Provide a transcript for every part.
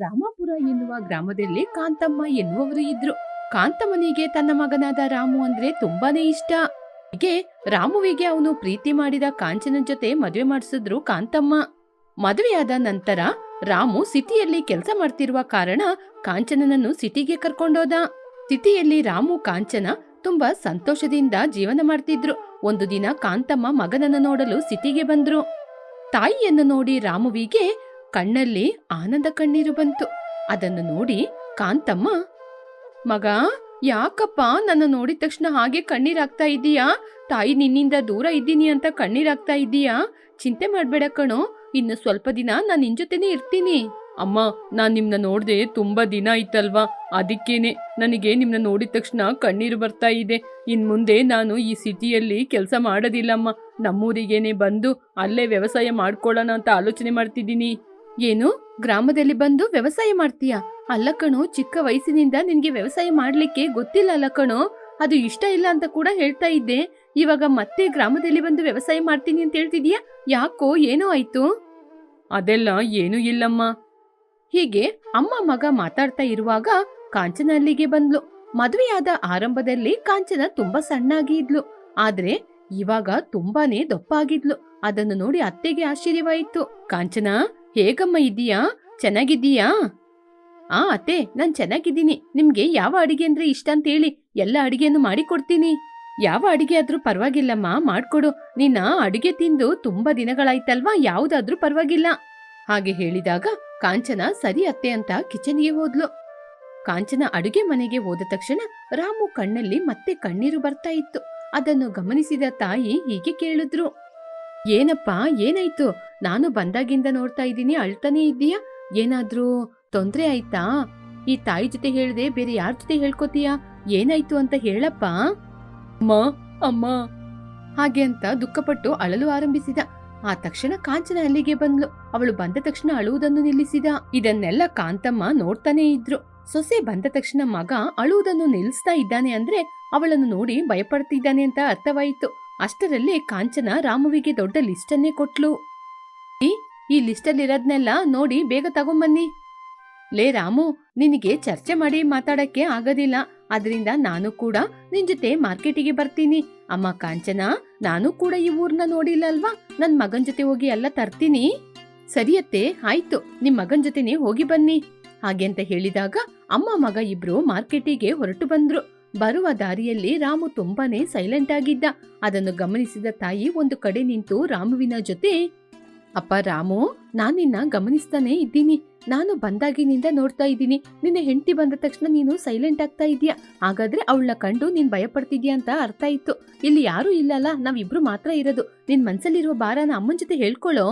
ರಾಮಾಪುರ ಎನ್ನುವ ಗ್ರಾಮದಲ್ಲಿ ಕಾಂತಮ್ಮ ಎನ್ನುವವರು ಇದ್ರು. ಕಾಂತಮ್ಮನಿಗೆ ತನ್ನ ಮಗನಾದ ರಾಮು ಅಂದ್ರೆ ತುಂಬಾನೇ ಇಷ್ಟ. ಹೀಗೆ ರಾಮುವಿಗೆ ಅವನು ಪ್ರೀತಿ ಮಾಡಿದ ಕಾಂಚನ ಜೊತೆ ಮದುವೆ ಮಾಡಿಸಿದ್ರು ಕಾಂತಮ್ಮ. ಮದುವೆಯಾದ ನಂತರ ರಾಮು ಸಿಟಿಯಲ್ಲಿ ಕೆಲಸ ಮಾಡ್ತಿರುವ ಕಾರಣ ಕಾಂಚನನನ್ನು ಸಿಟಿಗೆ ಕರ್ಕೊಂಡೋದ. ಸಿಟಿಯಲ್ಲಿ ರಾಮು ಕಾಂಚನ ತುಂಬಾ ಸಂತೋಷದಿಂದ ಜೀವನ ಮಾಡ್ತಿದ್ರು. ಒಂದು ದಿನ ಕಾಂತಮ್ಮ ಮಗನನ್ನು ನೋಡಲು ಸಿಟಿಗೆ ಬಂದ್ರು. ತಾಯಿಯನ್ನು ನೋಡಿ ರಾಮುವಿಗೆ ಕಣ್ಣಲ್ಲಿ ಆನಂದ ಕಣ್ಣೀರು ಬಂತು. ಅದನ್ನು ನೋಡಿ ಕಾಂತಮ್ಮ, ಮಗ, ಯಾಕಪ್ಪ ನನ್ನ ನೋಡಿದ ತಕ್ಷಣ ಹಾಗೆ ಕಣ್ಣೀರಾಗ್ತಾ ಇದೀಯಾ ತಾಯಿ ನಿನ್ನಿಂದ ದೂರ ಇದ್ದೀನಿ ಅಂತ ಕಣ್ಣೀರಾಗ್ತಾ ಇದೀಯಾ ಚಿಂತೆ ಮಾಡಬೇಡ ಕಣೋ, ಇನ್ನು ಸ್ವಲ್ಪ ದಿನ ನಾನು ನಿನ್ ಜೊತೆನೆ ಇರ್ತೀನಿ. ಅಮ್ಮ, ನಾನ್ ನಿಮ್ನ ನೋಡ್ದೆ ತುಂಬಾ ದಿನ ಆಯ್ತಲ್ವಾ? ಅದಕ್ಕೇನೆ ನನಗೆ ನಿಮ್ನ ನೋಡಿದ ತಕ್ಷಣ ಕಣ್ಣೀರು ಬರ್ತಾ ಇದೆ. ಇನ್ ಮುಂದೆ ನಾನು ಈ ಸಿಟಿಯಲ್ಲಿ ಕೆಲಸ ಮಾಡೋದಿಲ್ಲಮ್ಮ. ನಮ್ಮೂರಿಗೇನೆ ಬಂದು ಅಲ್ಲೇ ವ್ಯವಸಾಯ ಮಾಡ್ಕೊಳ್ಳೋಣ ಅಂತ ಆಲೋಚನೆ ಮಾಡ್ತಿದ್ದೀನಿ. ಏನು? ಗ್ರಾಮದಲ್ಲಿ ಬಂದು ವ್ಯವಸಾಯ ಮಾಡ್ತೀಯ? ಅಲ್ಲ ಕಣೋ, ಚಿಕ್ಕ ವಯಸ್ಸಿನಿಂದ ನಿನ್ಗೆ ವ್ಯವಸಾಯ ಮಾಡ್ಲಿಕ್ಕೆ ಗೊತ್ತಿಲ್ಲ ಅಲ್ಲ ಕಣೋ. ಅದು ಇಷ್ಟ ಇಲ್ಲ ಅಂತ ಕೂಡ ಹೇಳ್ತಾ ಇದ್ದೆ. ಇವಾಗ ಮತ್ತೆ ಗ್ರಾಮದಲ್ಲಿ ಬಂದು ವ್ಯವಸಾಯ ಮಾಡ್ತೀನಿ ಅಂತ ಹೇಳ್ತಿದೀಯ? ಯಾಕೋ, ಏನೋ ಆಯ್ತು. ಅದೆಲ್ಲ ಏನೂ ಇಲ್ಲಮ್ಮ. ಹೀಗೆ ಅಮ್ಮ ಮಗ ಮಾತಾಡ್ತಾ ಇರುವಾಗ ಕಾಂಚನ ಅಲ್ಲಿಗೆ ಬಂದ್ಲು. ಮದುವೆಯಾದ ಆರಂಭದಲ್ಲಿ ಕಾಂಚನ ತುಂಬಾ ಸಣ್ಣಾಗಿ ಇದ್ಲು. ಆದ್ರೆ ಇವಾಗ ತುಂಬಾನೇ ದಪ್ಪ ಆಗಿದ್ಲು ಅದನ್ನು ನೋಡಿ ಅತ್ತೆಗೆ ಆಶ್ಚರ್ಯವಾಯಿತು. ಕಾಂಚನ ಹೇಗಮ್ಮ ಇದೀಯಾ ಚೆನ್ನಾಗಿದ್ದೀಯಾ? ಆ, ಅತ್ತೆ, ನಾನ್ ಚೆನ್ನಾಗಿದ್ದೀನಿ. ನಿಮ್ಗೆ ಯಾವ ಅಡಿಗೆ ಅಂದ್ರೆ ಇಷ್ಟ ಅಂತ ಹೇಳಿ ಎಲ್ಲ ಅಡಿಗೆಯನ್ನು ಮಾಡಿಕೊಡ್ತೀನಿ. ಯಾವ ಅಡಿಗೆ ಆದ್ರೂ ಪರವಾಗಿಲ್ಲಮ್ಮ, ಮಾಡ್ಕೊಡು. ನಿನ್ನ ಅಡಿಗೆ ತಿಂದು ತುಂಬಾ ದಿನಗಳಾಯ್ತಲ್ವಾ? ಯಾವ್ದಾದ್ರೂ ಪರವಾಗಿಲ್ಲ. ಹಾಗೆ ಹೇಳಿದಾಗ ಕಾಂಚನ, ಸರಿ ಅತ್ತೆ ಅಂತ ಕಿಚನ್ಗೆ ಹೋದ್ಲು. ಕಾಂಚನ ಅಡುಗೆ ಮನೆಗೆ ಹೋದ ತಕ್ಷಣ ರಾಮು ಕಣ್ಣಲ್ಲಿ ಮತ್ತೆ ಕಣ್ಣೀರು ಬರ್ತಾ ಇತ್ತು. ಅದನ್ನು ಗಮನಿಸಿದ ತಾಯಿ ಹೀಗೆ ಕೇಳಿದ್ರು. ಏನಪ್ಪಾ, ಏನಾಯ್ತು? ನಾನು ಬಂದಾಗಿಂದ ನೋಡ್ತಾ ಇದ್ದೀನಿ, ಅಳ್ತಾನೆ ಇದ್ದೀಯಾ? ಏನಾದ್ರೂ ತೊಂದ್ರೆ ಆಯ್ತಾ? ಈ ತಾಯಿ ಜೊತೆ ಹೇಳ್ದೆ ಬೇರೆ ಯಾರ ಜೊತೆ ಹೇಳ್ಕೊತೀಯಾ? ಏನಾಯ್ತು ಅಂತ ಹೇಳಪ್ಪ. ಅಮ್ಮ ಅಮ್ಮ. ಹಾಗೆ ಅಂತ ದುಃಖಪಟ್ಟು ಅಳಲು ಆರಂಭಿಸಿದ. ಆ ತಕ್ಷಣ ಕಾಂಚನ ಅಲ್ಲಿಗೆ ಬಂದ್ಲು. ಅವಳು ಬಂದ ತಕ್ಷಣ ಅಳುವುದನ್ನು ನಿಲ್ಲಿಸಿದ. ಇದನ್ನೆಲ್ಲ ಕಾಂತಮ್ಮ ನೋಡ್ತಾನೆ ಇದ್ರು. ಸೊಸೆ ಬಂದ ತಕ್ಷಣ ಮಗ ಅಳುವುದನ್ನು ನಿಲ್ಲಿಸ್ತಾ ಇದ್ದಾನೆ ಅಂದ್ರೆ ಅವಳನ್ನು ನೋಡಿ ಭಯಪಡ್ತಿದ್ದಾನೆ ಅಂತ ಅರ್ಥವಾಯಿತು. ಅಷ್ಟರಲ್ಲಿ ಕಾಂಚನ ರಾಮುವಿಗೆ ದೊಡ್ಡ ಲಿಸ್ಟನ್ನೇ ಕೊಟ್ಲು. ಈ- ಲಿಸ್ಟಲ್ಲಿರೋದ್ನೆಲ್ಲ ನೋಡಿ ಬೇಗ ತಗೊಂಬನ್ನಿ. ಲೇ ರಾಮು, ನಿನಗೆ ಚರ್ಚೆ ಮಾಡಿ ಮಾತಾಡಕ್ಕೆ ಆಗೋದಿಲ್ಲ. ಅದರಿಂದ ನಾನು ಕೂಡ ನಿನ್ ಜೊತೆ ಮಾರ್ಕೆಟಿಗೆ ಬರ್ತೀನಿ. ಅಮ್ಮ ಕಾಂಚನ, ನಾನು ಕೂಡ ಈ ಊರ್ನ ನೋಡಿಲ್ಲ ಅಲ್ವಾ ನನ್ ಮಗನ್ ಜೊತೆ ಹೋಗಿ ಎಲ್ಲ ತರ್ತೀನಿ. ಸರಿಯತ್ತೆ ಆಯ್ತು. ನಿಮ್ ಮಗನ್ ಜೊತೆನೆ ಹೋಗಿ ಬನ್ನಿ. ಹಾಗೆ ಅಂತ ಹೇಳಿದಾಗ ಅಮ್ಮ ಮಗ ಇಬ್ರು ಮಾರ್ಕೆಟಿಗೆ ಹೊರಟು ಬಂದ್ರು. ಬರುವ ದಾರಿಯಲ್ಲಿ ರಾಮು ತುಂಬಾನೇ ಸೈಲೆಂಟ್ ಆಗಿದ್ದ. ಅದನ್ನು ಗಮನಿಸಿದ ತಾಯಿ ಒಂದು ಕಡೆ ನಿಂತು ರಾಮುವಿನ ಜೊತೆ, ಅಪ್ಪ ರಾಮು ನಾನಿನ್ನ ನಿನ್ನ ಗಮನಿಸ್ತಾನೆ ಇದ್ದೀನಿ. ನಾನು ಬಂದಾಗಿನಿಂದ ನೋಡ್ತಾ ಇದ್ದೀನಿ. ನಿನ್ನ ಹೆಂಡತಿ ಬಂದ ತಕ್ಷಣ ನೀನು ಸೈಲೆಂಟ್ ಆಗ್ತಾ ಇದೀಯ ಹಾಗಾದ್ರೆ ಅವಳನ್ನ ಕಂಡು ನೀನ್ ಭಯ ಪಡ್ತಿದ್ಯಾ ಅಂತ ಅರ್ಥ ಇತ್ತು ಇಲ್ಲಿ ಯಾರೂ ಇಲ್ಲಲ್ಲ, ನಾವಿಬ್ರು ಮಾತ್ರ ಇರೋದು. ನಿನ್ ಮನ್ಸಲ್ಲಿರುವ ಭಾರನ ಅಮ್ಮನ್ ಜೊತೆ ಹೇಳ್ಕೊಳ್ಳೋ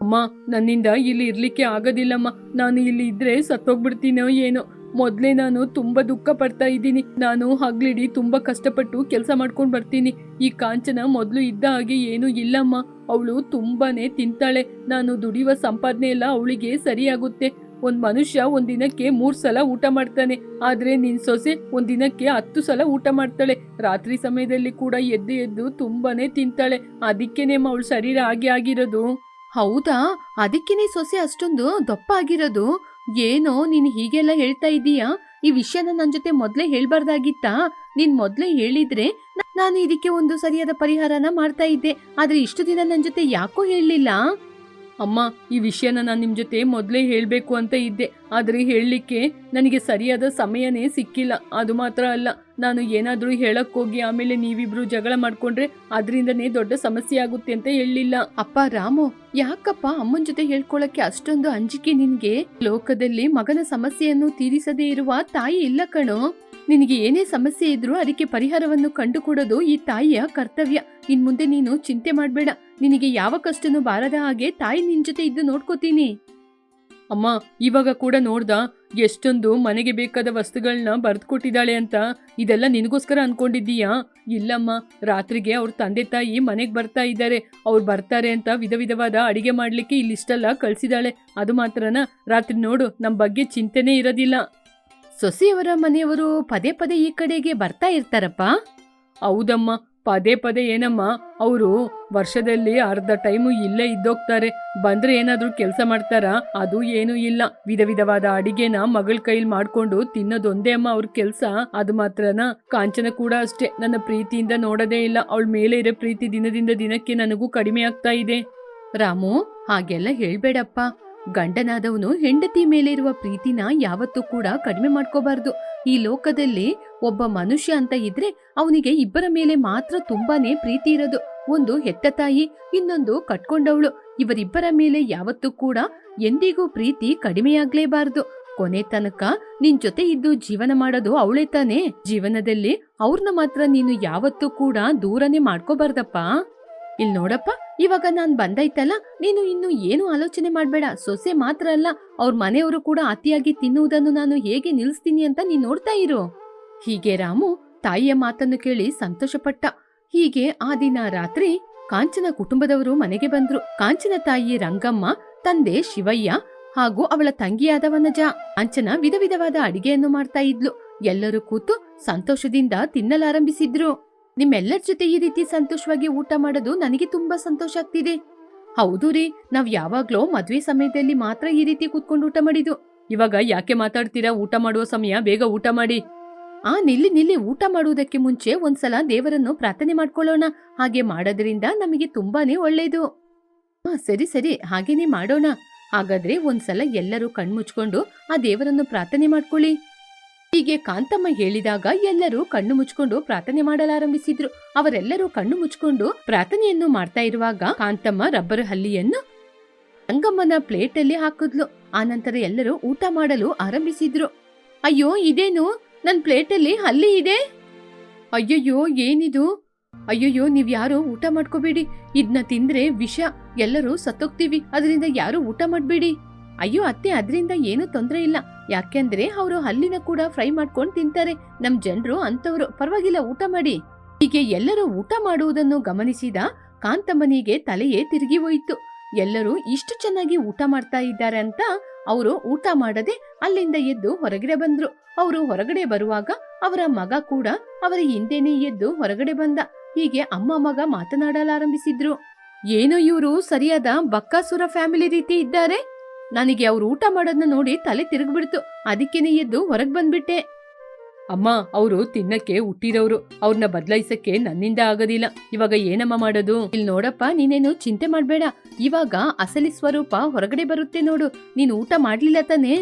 ಅಮ್ಮ, ನನ್ನಿಂದ ಇಲ್ಲಿ ಇರ್ಲಿಕ್ಕೆ ಆಗೋದಿಲ್ಲಮ್ಮ. ನಾನು ಇಲ್ಲಿ ಇದ್ರೆ ಸತ್ತೋಗ್ಬಿಡ್ತೀನೋ ಏನೋ. ಮೊದ್ಲೇ ನಾನು ತುಂಬಾ ದುಃಖ ಪಡ್ತಾ ಇದ್ದೀನಿ. ನಾನು ಹಗ್ಲಿಡಿ ತುಂಬಾ ಕಷ್ಟಪಟ್ಟು ಕೆಲಸ ಮಾಡ್ಕೊಂಡ್ ಬರ್ತೀನಿ. ಈ ಕಾಂಚನ ಮೊದ್ಲು ಇದ್ದ ಹಾಗೆ ಏನು ಇಲ್ಲಮ್ಮ. ಅವಳು ತುಂಬಾನೇ ತಿಂತಾಳೆ. ನಾನು ದುಡಿಯುವ ಸಂಪಾದನೆ ಎಲ್ಲ ಅವಳಿಗೆ ಸರಿಯಾಗುತ್ತೆ. ಒಂದ್ ಮನುಷ್ಯ ಒಂದಿನಕ್ಕೆ ದಿನಕ್ಕೆ ಮೂರ್ ಸಲ ಊಟ ಮಾಡ್ತಾನೆ. ಆದ್ರೆ ನಿನ್ ಸೊಸೆ ಒಂದ್ ದಿನಕ್ಕೆ ಹತ್ತು ಸಲ ಊಟ ಮಾಡ್ತಾಳೆ. ರಾತ್ರಿ ಸಮಯದಲ್ಲಿ ಕೂಡ ಎದ್ದು ಎದ್ದು ತುಂಬಾನೇ ತಿಂತಾಳೆ. ಅದಕ್ಕೇನೆ ಅವಳ ಶರೀರ ಆಗಿ ಆಗಿರೋದು. ಹೌದಾ? ಅದಕ್ಕೇನೆ ಸೊಸೆ ಅಷ್ಟೊಂದು ದಪ್ಪ ಆಗಿರೋದು? ಏನೋ, ನೀನ್ ಹೀಗೆಲ್ಲ ಹೇಳ್ತಾ ಇದ್ದೀಯಾ ಈ ವಿಷಯನ ನನ್ ಜೊತೆ ಮೊದ್ಲೇ ಹೇಳ್ಬಾರ್ದಾಗಿತ್ತಾ? ನೀನ್ ಮೊದ್ಲೇ ಹೇಳಿದ್ರೆ ನಾನು ಇದಕ್ಕೆ ಒಂದು ಸರಿಯಾದ ಪರಿಹಾರನ ಮಾಡ್ತಾ ಇದ್ದೆ. ಆದ್ರೆ ಇಷ್ಟು ದಿನ ನನ್ ಜೊತೆ ಯಾಕೋ ಹೇಳಲಿಲ್ಲ? ಅಮ್ಮ, ಈ ವಿಷಯನ ನಾನು ನಿಮ್ ಜೊತೆ ಮೊದಲೇ ಹೇಳಬೇಕು ಅಂತ ಇದ್ದೆ. ಆದರೆ ಹೇಳಲಿಕ್ಕೆ ನನಗೆ ಸರಿಯಾದ ಸಮಯನೇ ಸಿಕ್ಕಿಲ್ಲ. ಅದು ಮಾತ್ರ ಅಲ್ಲ, ನಾನು ಏನಾದರೂ ಹೇಳಕ್ ಹೋಗಿ ಆಮೇಲೆ ನೀವಿಬ್ರು ಜಗಳ ಮಾಡ್ಕೊಂಡ್ರೆ ಅದರಿಂದನೇ ದೊಡ್ಡ ಸಮಸ್ಯೆ ಆಗುತ್ತೆ ಅಂತ ಹೇಳಲಿಲ್ಲ. ಅಪ್ಪ, ರಾಮು, ಯಾಕಪ್ಪ ಅಮ್ಮನ ಜೊತೆ ಹೇಳ್ಕೊಳಕ್ಕೆ ಅಷ್ಟೊಂದು ಅಂಜಿಕೆ ನಿನ್ಗೆ? ಲೋಕದಲ್ಲಿ ಮಗನ ಸಮಸ್ಯೆಯನ್ನು ತೀರಿಸದೇ ಇರುವ ತಾಯಿ ಇಲ್ಲ ಕಣೋ. ನಿನಗೆ ಏನೇ ಸಮಸ್ಯೆ ಇದ್ರೂ ಅದಕ್ಕೆ ಪರಿಹಾರವನ್ನು ಕಂಡುಕೊಡೋದು ಈ ತಾಯಿಯ ಕರ್ತವ್ಯ. ಇನ್ ಮುಂದೆ ನೀನು ಚಿಂತೆ ಮಾಡ್ಬೇಡ. ನಿನಗೆ ಯಾವ ಕಷ್ಟನೂ ಬಾರದ ಹಾಗೆ ತಾಯಿ ನಿನ್ ಜೊತೆ ಇದ್ದು ನೋಡ್ಕೋತೀನಿ. ಅಮ್ಮ, ಇವಾಗ ಕೂಡ ನೋಡ್ದ? ಎಷ್ಟೊಂದು ಮನೆಗೆ ಬೇಕಾದ ವಸ್ತುಗಳನ್ನ ಬರೆದುಕೊಟ್ಟಿದ್ದಾಳೆ ಅಂತ. ಇದೆಲ್ಲ ನಿನಗೋಸ್ಕರ ಅನ್ಕೊಂಡಿದ್ದೀಯಾ? ಇಲ್ಲಮ್ಮ, ರಾತ್ರಿಗೆ ಅವ್ರ ತಂದೆ ತಾಯಿ ಮನೆಗೆ ಬರ್ತಾ ಇದ್ದಾರೆ. ಅವ್ರು ಬರ್ತಾರೆ ಅಂತ ವಿಧ ವಿಧವಾದ ಅಡಿಗೆ ಮಾಡ್ಲಿಕ್ಕೆ ಇಲ್ಲಿಷ್ಟೆಲ್ಲ ಕಳ್ಸಿದಾಳೆ ಅದು ಮಾತ್ರನ? ರಾತ್ರಿ ನೋಡು, ನಮ್ ಬಗ್ಗೆ ಚಿಂತೆನೇ ಇರೋದಿಲ್ಲ. ಸೊಸೆಯವರ ಮನೆಯವರು ಪದೇ ಪದೇ ಈ ಕಡೆಗೆ ಬರ್ತಾ ಇರ್ತಾರಪ್ಪ. ಹೌದಮ್ಮ, ಪದೇ ಪದೇ ಏನಮ್ಮ, ಅವರು ವರ್ಷದಲ್ಲಿ ಅರ್ಧ ಟೈಮು ಇಲ್ಲೇ ಇದ್ದೋಗ್ತಾರೆ. ಬಂದ್ರೆ ಏನಾದ್ರೂ ಕೆಲಸ ಮಾಡ್ತಾರಾ? ಅದು ಏನೂ ಇಲ್ಲ. ವಿಧ ವಿಧವಾದ ಅಡಿಗೆನ ಮಗಳ ಕೈಲಿ ಮಾಡ್ಕೊಂಡು ತಿನ್ನೋದೊಂದೇ ಅಮ್ಮ ಅವ್ರ ಕೆಲ್ಸ. ಅದು ಮಾತ್ರನ? ಕಾಂಚನ ಕೂಡ ಅಷ್ಟೇ. ನನ್ನ ಪ್ರೀತಿಯಿಂದ ನೋಡೋದೇ ಇಲ್ಲ. ಅವಳ ಮೇಲೆ ಇರೋ ಪ್ರೀತಿ ದಿನದಿಂದ ದಿನಕ್ಕೆ ನನಗೂ ಕಡಿಮೆ ಆಗ್ತಾ ಇದೆ. ರಾಮು, ಹಾಗೆಲ್ಲ ಹೇಳ್ಬೇಡಪ್ಪ. ಗಂಡನಾದವನು ಹೆಂಡತಿ ಮೇಲೆ ಇರುವ ಪ್ರೀತಿನ ಯಾವತ್ತೂ ಕೂಡ ಕಡಿಮೆ ಮಾಡ್ಕೋಬಾರ್ದು. ಈ ಲೋಕದಲ್ಲಿ ಒಬ್ಬ ಮನುಷ್ಯ ಅಂತ ಇದ್ರೆ ಅವನಿಗೆ ಇಬ್ಬರ ಮೇಲೆ ಮಾತ್ರ ತುಂಬಾನೇ ಪ್ರೀತಿ ಇರೋದು. ಒಂದು ಹೆತ್ತ ತಾಯಿ, ಇನ್ನೊಂದು ಕಟ್ಕೊಂಡವಳು. ಇವರಿಬ್ಬರ ಮೇಲೆ ಯಾವತ್ತೂ ಕೂಡ ಎಂದಿಗೂ ಪ್ರೀತಿ ಕಡಿಮೆಯಾಗ್ಲೇಬಾರ್ದು. ಕೊನೆ ತನಕ ನಿನ್ ಜೊತೆ ಇದ್ದು ಜೀವನ ಮಾಡೋದು ಅವಳೇ ತಾನೇ. ಜೀವನದಲ್ಲಿ ಅವ್ರನ್ನ ಮಾತ್ರ ನೀನು ಯಾವತ್ತೂ ಕೂಡ ದೂರನೇ ಮಾಡ್ಕೋಬಾರ್ದಪ್ಪ. ಇಲ್ ನೋಡಪ್ಪ, ಇವಾಗ ನಾನ್ ಬಂದೈತಲ್ಲ, ನೀನು ಇನ್ನು ಏನು ಆಲೋಚನೆ ಮಾಡ್ಬೇಡ. ಸೊಸೆ ಮಾತ್ರ ಅಲ್ಲ, ಅವ್ರ ಮನೆಯವರು ಕೂಡ ಅತಿಯಾಗಿ ತಿನ್ನುವುದನ್ನು ನಾನು ಹೇಗೆ ನಿಲ್ಲಿಸ್ತೀನಿ ಅಂತ ನೀನ್ ನೋಡ್ತಾ ಇರು. ಹೀಗೆ ರಾಮು ತಾಯಿಯ ಮಾತನ್ನು ಕೇಳಿ ಸಂತೋಷಪಟ್ಟ. ಹೀಗೆ ಆ ದಿನ ರಾತ್ರಿ ಕಾಂಚನ ಕುಟುಂಬದವರು ಮನೆಗೆ ಬಂದ್ರು. ಕಾಂಚನ ತಾಯಿ ರಂಗಮ್ಮ, ತಂದೆ ಶಿವಯ್ಯ ಹಾಗೂ ಅವಳ ತಂಗಿಯಾದ ವನಜ ಕಾಂಚನ ವಿಧ ವಿಧವಾದ ಅಡಿಗೆಯನ್ನು ಮಾಡ್ತಾ ಇದ್ಲು. ಎಲ್ಲರೂ ಕೂತು ಸಂತೋಷದಿಂದ ತಿನ್ನಲಾರಂಭಿಸಿದ್ರು. ನಿಮ್ಮೆಲ್ಲರ ಜೊತೆ ಈ ರೀತಿ ಸಂತೋಷವಾಗಿ ಊಟ ಮಾಡೋದು ನನಗೆ ತುಂಬಾ ಸಂತೋಷ ಆಗ್ತಿದೆ. ಹೌದು ರೀ, ನಾವ್ ಯಾವಾಗ್ಲೋ ಮದ್ವೆ ಸಮಯದಲ್ಲಿ ಮಾತ್ರ ಈ ರೀತಿ ಕೂತ್ಕೊಂಡು ಊಟ ಮಾಡಿದ್ದು. ಇವಾಗ ಯಾಕೆ ಮಾತಾಡ್ತೀರಾ? ಊಟ ಮಾಡುವ ಸಮಯ, ಬೇಗ ಊಟ ಮಾಡಿ. ಆ, ನಿಲ್ಲಿ ನಿಲ್ಲಿ ಊಟ ಮಾಡುವುದಕ್ಕೆ ಮುಂಚೆ ಒಂದ್ಸಲ ದೇವರನ್ನು ಪ್ರಾರ್ಥನೆ ಮಾಡ್ಕೊಳ್ಳೋಣ. ಹಾಗೆ ಮಾಡೋದ್ರಿಂದ ನಮಗೆ ತುಂಬಾನೇ ಒಳ್ಳೇದು. ಹಾ, ಸರಿ ಸರಿ, ಹಾಗೇನೆ ಮಾಡೋಣ. ಹಾಗಾದ್ರೆ ಒಂದ್ಸಲ ಎಲ್ಲರೂ ಕಣ್ಮುಚ್ಕೊಂಡು ಆ ದೇವರನ್ನು ಪ್ರಾರ್ಥನೆ ಮಾಡ್ಕೊಳ್ಳಿ. ಹೀಗೆ ಕಾಂತಮ್ಮ ಹೇಳಿದಾಗ ಎಲ್ಲರೂ ಕಣ್ಣು ಮುಚ್ಕೊಂಡು ಪ್ರಾರ್ಥನೆ ಮಾಡಲಾರಂಭಿಸಿದ್ರು. ಅವರೆಲ್ಲರೂ ಕಣ್ಣು ಮುಚ್ಕೊಂಡು ಪ್ರಾರ್ಥನೆಯನ್ನು ಮಾಡ್ತಾ ಇರುವಾಗ ಕಾಂತಮ್ಮ ರಬ್ಬರ್ ಹಲ್ಲಿಯನ್ನು ರಂಗಮ್ಮನ ಪ್ಲೇಟಲ್ಲಿ ಹಾಕಿದ್ಲು. ಆನಂತರ ಎಲ್ಲರೂ ಊಟ ಮಾಡಲು ಆರಂಭಿಸಿದ್ರು. ಅಯ್ಯೋ, ಇದೇನು? ನನ್ ಪ್ಲೇಟಲ್ಲಿ ಹಲ್ಲಿ ಇದೆ? ಅಯ್ಯಯ್ಯೋ, ಏನಿದು? ಅಯ್ಯಯ್ಯೋ ನೀವ್ ಯಾರು ಊಟ ಮಾಡ್ಕೋಬೇಡಿ. ಇದನ್ನ ತಿಂದ್ರೆ ವಿಷ. ಎಲ್ಲರೂ ಸತ್ತೋಗ್ತೀವಿ. ಅದರಿಂದ ಯಾರು ಊಟ ಮಾಡ್ಬೇಡಿ. ಅಯ್ಯೋ ಅತ್ತೆ, ಅದರಿಂದ ಏನು ತೊಂದರೆ ಇಲ್ಲ. ಯಾಕೆಂದ್ರೆ ಅವರು ಹಲ್ಲಿನ ಕೂಡ ಫ್ರೈ ಮಾಡ್ಕೊಂಡು ತಿಂತಾರೆ. ನಮ್ ಜನರು ಅಂತವರು ಪರವಾಗಿಲ್ಲ, ಊಟ ಮಾಡಿ. ಹೀಗೆ ಎಲ್ಲರೂ ಊಟ ಮಾಡುವುದನ್ನು ಗಮನಿಸಿದ ಕಾಂತಮ್ಮನಿಗೆ ತಲೆಯೇ ತಿರುಗಿ ಹೋಯಿತು. ಎಲ್ಲರೂ ಇಷ್ಟು ಚೆನ್ನಾಗಿ ಊಟ ಮಾಡ್ತಾ ಇದ್ದಾರೆ ಅಂತ ಅವರು ಊಟ ಮಾಡದೆ ಅಲ್ಲಿಂದ ಎದ್ದು ಹೊರಗಡೆ ಬಂದ್ರು. ಅವರು ಹೊರಗಡೆ ಬರುವಾಗ ಅವರ ಮಗ ಕೂಡ ಅವರ ಹಿಂದೆನೇ ಎದ್ದು ಹೊರಗಡೆ ಬಂದ. ಹೀಗೆ ಅಮ್ಮ ಮಗ ಮಾತನಾಡಲಾರಂಭಿಸಿದ್ರು. ಏನೋ ಇವರು, ಸರಿಯಾದ ಬಕ್ಕಾಸುರ ಫ್ಯಾಮಿಲಿ ರೀತಿ ಇದ್ದಾರೆ? ನನಗೆ ಅವ್ರು ಊಟ ಮಾಡೋದನ್ನ ನೋಡಿ ತಲೆ ತಿರುಗ್ಬಿಡ್ತು. ಅದಕ್ಕೇನೆ ಎದ್ದು ಹೊರಗ್ ಬಂದ್ಬಿಟ್ಟೆ. ಅಮ್ಮ, ಅವರು ತಿನ್ನಕ್ಕೆ ಹುಟ್ಟಿರೋರು ಅವ್ರನ್ನ ಬದಲಾಯಿಸಕ್ಕೆ ನನ್ನಿಂದ ಆಗೋದಿಲ್ಲ. ಇವಾಗ ಏನಮ್ಮ ಮಾಡೋದು? ಇಲ್ಲಿ ನೋಡಪ್ಪ, ನೀನೇನು ಚಿಂತೆ ಮಾಡ್ಬೇಡ. ಇವಾಗ ಅಸಲಿ ಸ್ವರೂಪ ಹೊರಗಡೆ ಬರುತ್ತೆ ನೋಡು. ನೀನು ಊಟ ಮಾಡ್ಲಿಲ್ಲ ತಾನೇ?